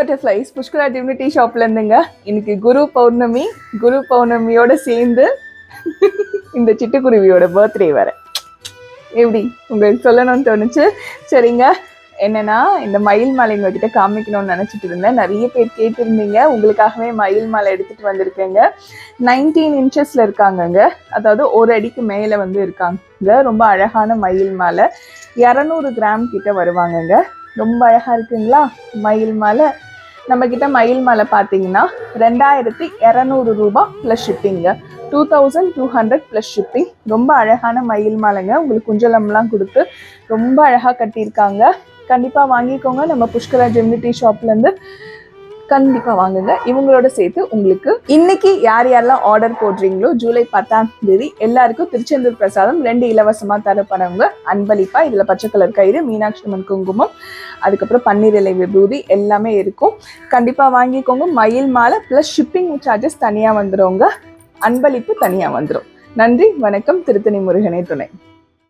Butterflies Pushkara divinity ஷாப்ல இருந்துங்க. இன்னைக்கு குரு பௌர்ணமி குரு பௌர்ணமியோட சேர்ந்து இந்த சிட்டுக்குருவியோட பர்த்டே வர எப்படி? உங்களுக்கு சொல்லணும்னு தோணுச்சு? சரிங்க. என்னன்னா இந்த மயில் மாலை உங்ககிட்ட காமிக்கணும்னு நினச்சிட்டு இருந்தேன். நிறைய பேர் கேட்டிருந்தீங்க. உங்களுக்காகவே மயில் மாலை எடுத்துகிட்டு வந்திருக்கேங்க. நைன்டீன் இன்ச்சஸில் இருக்காங்கங்க. அதாவது ஒரு அடிக்கு மேலே வந்து இருக்காங்க. ரொம்ப அழகான மயில் மாலை. இரநூறு கிராம் கிட்ட வருவாங்கங்க. ரொம்ப அழகாக இருக்குங்களா? மயில் மாலை. நம்ம கிட்ட மயில் மலை பார்த்தீங்கன்னா ரெண்டாயிரத்தி இரநூறு ரூபா plus ஷிப்பிங்க two thousand two hundred plus shipping ரொம்ப அழகான மயில் மாலைங்க. உங்களுக்கு குஞ்சலம்லாம் கொடுத்து ரொம்ப அழகாக கட்டியிருக்காங்க. கண்டிப்பாக வாங்கிக்கோங்க. நம்ம புஷ்கரா ஜெமினிட்டி ஷாப்லேருந்து கண்டிப்பாக வாங்குங்க. இவங்களோட சேர்த்து உங்களுக்கு இன்னைக்கு யார் யாரெல்லாம் ஆர்டர் போடுறீங்களோ ஜூலை பத்தாம் தேதி எல்லாருக்கும் திருச்செந்தூர் பிரசாதம் ரெண்டு இலவசமாக தரப்படுறவங்க அன்பளிப்பா இதில் பச்சை கலர் கயிறு மீனாட்சி அம்மன் குங்குமம் அதுக்கப்புறம் பன்னீர் இலை விபூதி எல்லாமே இருக்கும். கண்டிப்பாக வாங்கிக்கோங்க. மயில் மாலை ப்ளஸ் ஷிப்பிங் சார்ஜஸ் தனியாக வந்துடுவோங்க அன்பளிப்பு தனியாக வந்துடும் நன்றி வணக்கம். திருத்தணி முருகனே துணை.